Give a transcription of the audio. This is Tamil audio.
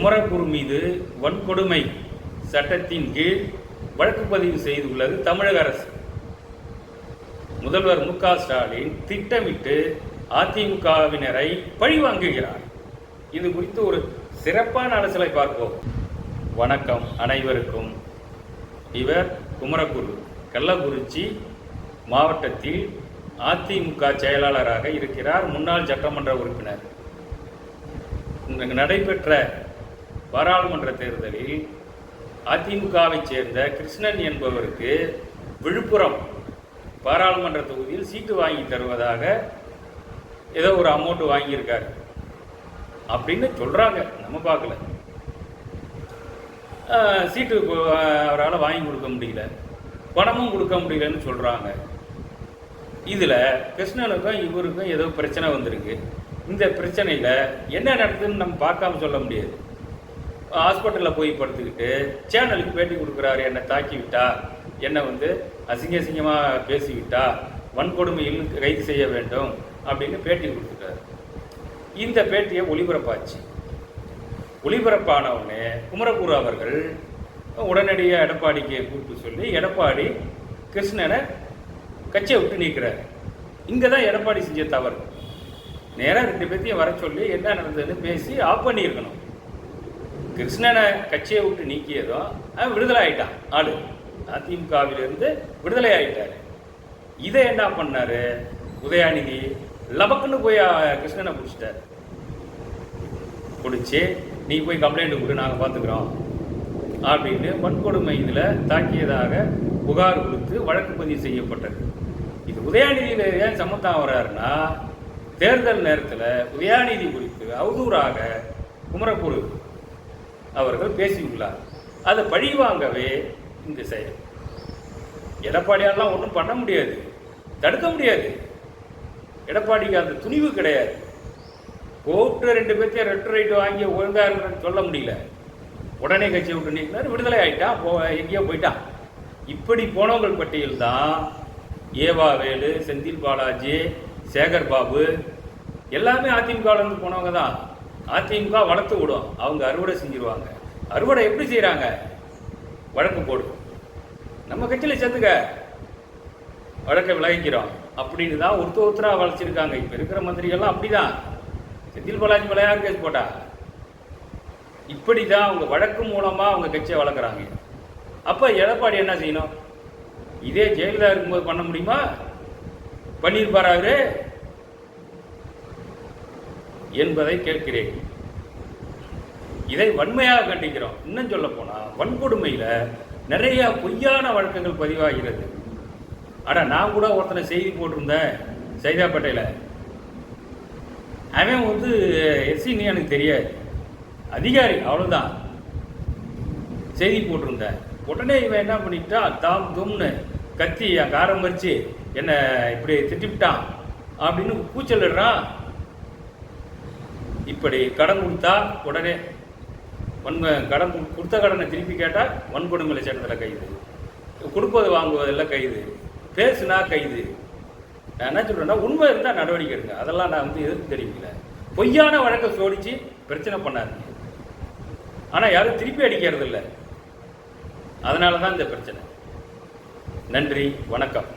குமரகுரு மீது வன்கொடுமை சட்டத்தின் கீழ் வழக்கு பதிவு செய்துள்ளது தமிழக அரசு. முதல்வர் மு ஸ்டாலின் திட்டமிட்டு அதிமுகவினரை பழிவாங்குகிறார். இது குறித்து ஒரு சிறப்பான அரசலை பார்ப்போம். வணக்கம் அனைவருக்கும். இவர் குமரகுரு கள்ளக்குறிச்சி மாவட்டத்தில் அதிமுக செயலாளராக இருக்கிறார் முன்னாள் சட்டமன்ற உறுப்பினர். இங்கு நடைபெற்ற பாராளுமன்ற தேர்தலில் அதிமுகவை சேர்ந்த கிருஷ்ணன் என்பவருக்கு விழுப்புரம் பாராளுமன்ற தொகுதியில் சீட்டு வாங்கி தருவதாக ஏதோ ஒரு அமௌண்ட் வாங்கியிருக்காரு. அப்படின்னு சொல்கிறாங்க நம்ம பார்க்கல. சீட்டு அவரால் வாங்கி கொடுக்க முடியல. பணமும் கொடுக்க முடியலன்னு சொல்கிறாங்க இதில் கிருஷ்ணனுக்கும் இவருக்கும் ஏதோ பிரச்சனை வந்திருக்கு. இந்த பிரச்சனையில் என்ன நடக்குதுன்னு நம்ம பார்க்காம சொல்ல முடியாது. ஹாஸ்பிட்டலில் போய் படுத்துக்கிட்டு சேனலுக்கு பேட்டி கொடுக்குறாரு என்னை தாக்கி விட்டா என்னை வந்து அசிங்க அசிங்கமாக பேசிவிட்டா வன்கொடுமையில் கைது செய்ய வேண்டும் அப்படின்னு பேட்டி கொடுத்துட்டாரு. இந்த பேட்டியை ஒளிபரப்பாச்சு. ஒளிபரப்பான உடனே குமரகுரு அவர்கள் உடனடியாக எடப்பாடிக்கு கூப்பிட்டு சொல்லி எடப்பாடி கிருஷ்ணனை கட்சியை விட்டு நீக்கிறார். இங்கே தான் எடப்பாடி செஞ்ச தவறு. நேராக ரெண்டு பேர்த்தையும் வர சொல்லி என்ன நடந்ததுன்னு பேசி ஆஃப் பண்ணியிருக்கணும். கிருஷ்ணனை கட்சியை விட்டு நீக்கியதும் அவன் விடுதலை ஆயிட்டான் ஆளு அதிமுகவிலிருந்து விடுதலை ஆயிட்டாரு இதை என்ன பண்ணாரு? உதயாநிதி லபக்குன்னு போய் கிருஷ்ணனை பிடிச்சிட்டாரு. பிடிச்சி நீ போய் கம்ப்ளைண்ட் கொடு நாங்கள் பார்த்துக்குறோம் அப்படின்னு வன்கொடுமை இதில் தாக்கியதாக புகார் கொடுத்து வழக்கு பதிவு செய்யப்பட்டது. இது உதயாநிதியில் ஏன் சமத்தான் வர்றாருன்னா தேர்தல் நேரத்தில் உதயாநிதி குறித்து அவதூறாக குமரகுரு அவர்கள் பேசியுள்ளார். அதை பழிவாங்கவே இந்த செயல் எடப்பாடியாரெலாம் ஒன்றும் பண்ண முடியாது தடுக்க முடியாது. எடப்பாடிக்கு அந்த துணிவு கிடையாது. கோர்ட்டு ரெண்டு பேர்த்தையும் ரெட்டு ரைட்டு வாங்கி ஒழுங்காக சொல்ல முடியல. உடனே கட்சி விட்டு நீக்கினார் விடுதலை ஆகிட்டான் போ எங்கேயோ போயிட்டான். இப்படி போனவங்கள் பட்டியல் தான் ஏவாவேலு செந்தில் பாலாஜி சேகர் பாபு எல்லாமே அதிமுகவிலேருந்து போனவங்க தான். அதிமுக வளர்த்து விடும். அவங்க அறுவடை செஞ்சிருவாங்க. அறுவடை எப்படி செய்கிறாங்க வழக்கு போடும் நம்ம கட்சியில் சேர்த்துக்க. வழக்கை விளங்கிக்கிறோம் அப்படின்னு தான் ஒருத்தர் ஒருத்தராக வளைச்சிருக்காங்க இப்போ இருக்கிற மந்திரிகள்லாம் அப்படிதான். செந்தில் பாலாஜி மேல யார் கேஸ் போட்டா? இப்படி தான் அவங்க வழக்கு மூலமாக அவங்க கட்சியை வளர்க்குறாங்க. அப்போ எடப்பாடி என்ன செய்யணும்? இதே ஜெயலலிதா இருக்கும்போது பண்ண முடியுமா? பண்ணியிருப்பார் அவரு? என்பதை கேட்கிறேன். இதை வன்மையாக கண்டிக்கிறோம். இன்னும் சொல்ல போனால் வன்கொடுமையில் நிறைய பொய்யான வழக்கங்கள் பதிவாகிறது. ஆனால் நான் கூட ஒருத்தனை செய்தி போட்டிருந்தேன் சைதாப்பேட்டையில். அவன் வந்து எஸ்சின்னு எனக்கு தெரியாது. அதிகாரி அவ்வளோதான் செய்தி போட்டிருந்தேன் உடனே இவன் என்ன பண்ணிட்டா தாம் தும்னு கத்தி என் காரம் வச்சு என்னை இப்படி திட்டிவிட்டான் அப்படின்னு கூச்சலிடுறான். இப்படி கடன் கொடுத்தா உடனே வன்மை கடன் கொடுத்த கடனை திருப்பி கேட்டால் வன்கொடுமையில் சட்டத்தில் கைது. கொடுப்பது வாங்குவதில் கைது. பேசுனா கைது. நான் என்ன சொல்கிறேன்னா உண்மை இருந்தால் நடவடிக்கை எடுங்க. அதெல்லாம் நான் வந்து எதிர்ப்பு தெரிவிக்கல. பொய்யான வழக்கை சோடித்து பிரச்சனை பண்ணாதீங்க. ஆனால் யாரும் திருப்பி அடிக்கிறது இல்லை அதனால தான் இந்த பிரச்சனை. நன்றி. வணக்கம்.